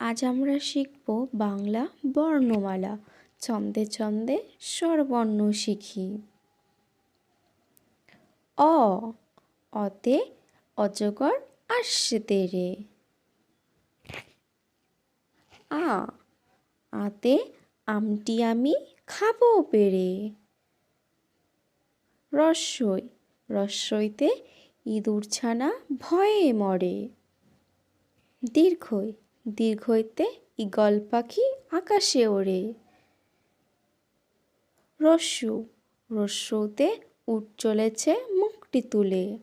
আজ আমরা শিখব বাংলা বর্ণমালা। ছন্দে ছন্দে স্বরবর্ণ শিখি। অ, অতে অজগর আসছে তেরে আ, আতে আমটি আমি খাব পেরে। রস্যই রস্যইতে ইঁদুর ছানা ভয়ে মরে। দীর্ঘই দীর্ঘইতে ঈগল পাখি আকাশে ওড়ে। রস্যু, রস্যুতে উট চলেছে মুখটি তুলে।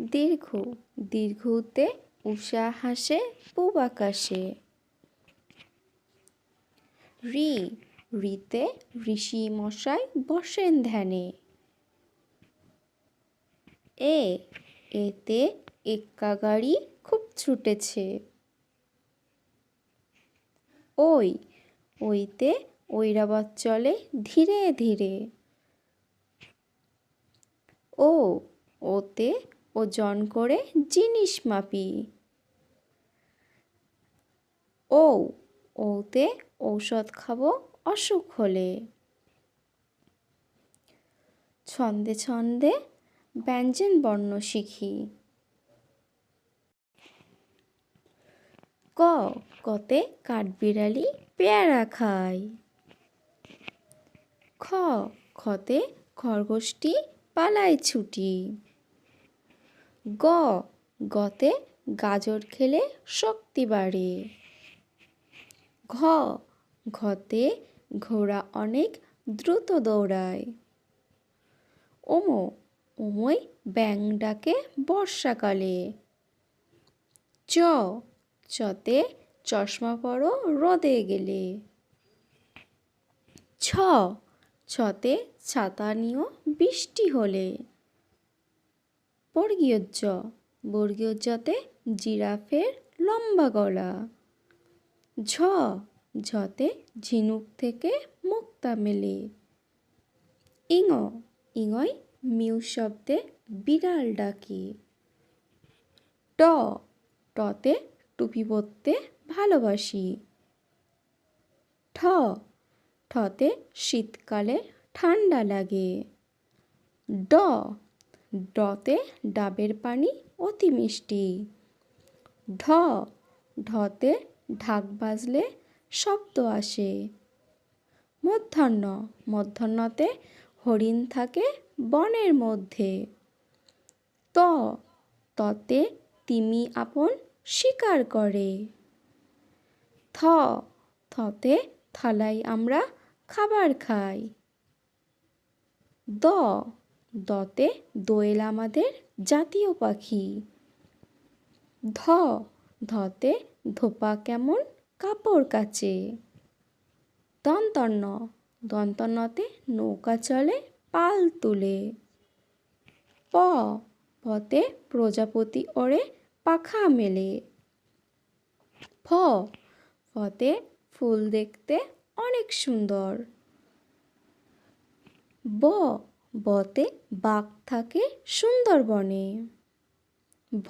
দীর্ঘ, দীর্ঘতে উষা হাসে পূব আকাশে। রি, রিতে ঋষি মশাই বসেন ধ্যানে। এ, এতে এক্কা গাড়ি খুব ছুটেছে। ওই, ওইতে ঐরাবত চলে ধীরে ধীরে। ও, ওতে ওজন করে জিনিস মাপি। ও, ওতে ঔষধ খাব অসুখ হলে। ছন্দে ছন্দে ব্যঞ্জন বর্ণ শিখি। ক, কতে কাঠবিড়ালি পেয়ারা খায়। খ, খতে খরগোশটি পালায় ছুটি। গ, গতে গাজর খেলে শক্তি বাড়ে। ঘ, ঘতে ঘোড়া অনেক দ্রুত দৌড়ায়। ওমো ওমই ব্যাং ডাকে বর্ষাকালে। চ চতে চশমা পরো, রোদে গেলে। ছ ছতে ছাতা নিও, বৃষ্টি হলে। বর্গীয় জ বর্গীয় জতে জিরাফের লম্বা গলা। ঝ, ঝতে ঝিনুক থেকে মুক্তা মেলে। ইঙ ইঙয় মিউ শব্দে বিড়াল ডাকি। ট, টতে টুপি পরতে ভালোবাসি। ঠ, ঠতে শীতকালে ঠান্ডা লাগে। ড, ডতে ডাবের পানি অতি মিষ্টি। ঢ ঢতে ঢাক বাজলে শব্দ আসে। মধ্যাহ্ন, মধ্যাহ্নতে হরিণ থাকে বনের মধ্যে। ত, ততে তিমি আপন শিকার করে। থ, থতে থালায় আমরা খাবার খাই। দ, দতে দোয়েল আমাদের জাতীয় পাখি। ধ, ধতে ধোপা কেমন কাপড় কাচে। দন্তন্য দন্তন্নতে নৌকা চলে পাল তুলে। প পতে প্রজাপতি ওড়ে পাখা মেলে। ফ, ফতে ফুল দেখতে অনেক সুন্দর। ব, বতে বাঘ থাকে সুন্দরবনে। ভ,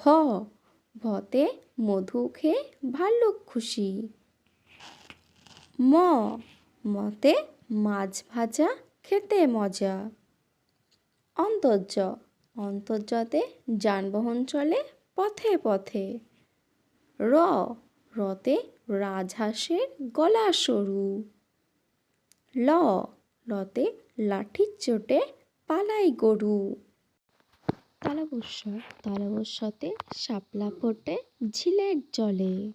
ভতে মধু খেয়ে ভাল্লুক খুশি। ম, মতে মাছ ভাজা খেতে মজা। অন্তর্য, অন্তর্যতে যানবাহন চলে পথে পথে। র, রতে রাজহাঁসের গলা সরু। ল লতে লাঠির চোটে পালাই গরু। তালবস্য, তালবস্যতে শাপলা ফোটে ঝিলের জলে।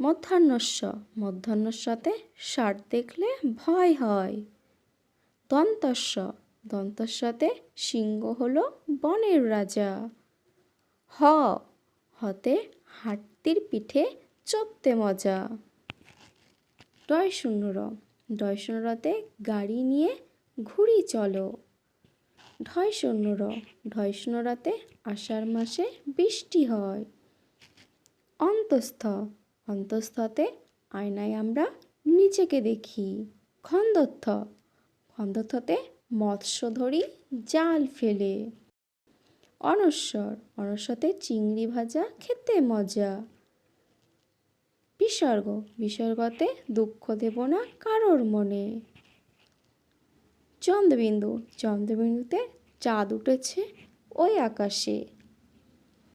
মধ্যাহ্নস্য, মধ্যাহ্নস্যতে ষাট দেখলে ভয় হয়। দন্তস্য, দন্তস্যতে সিংহ হলো বনের রাজা। হ, হতে হাটতির পিঠে চড়তে মজা। ডয় শূন্য র ডয় শূন্য রতে গাড়ি নিয়ে ঘুরি চলো। ঢয় শূন্য র ঢয় শূন্য রাতে আষাঢ় মাসে বৃষ্টি হয়। অন্তস্থ, অন্তস্থতে আয়নায় আমরা নিজেকে দেখি। খন্দত্থ, খন্দত্থতে মৎস্য ধরি জাল ফেলে। অনস্বর অনস্বতে চিংড়ি ভাজা, খেতে মজা। বিসর্গ, বিসর্গতে দুঃখ দেব না কারোর মনে। চন্দ্রবিন্দু, চন্দ্রবিন্দুতে চাঁদ উঠেছে ওই আকাশে।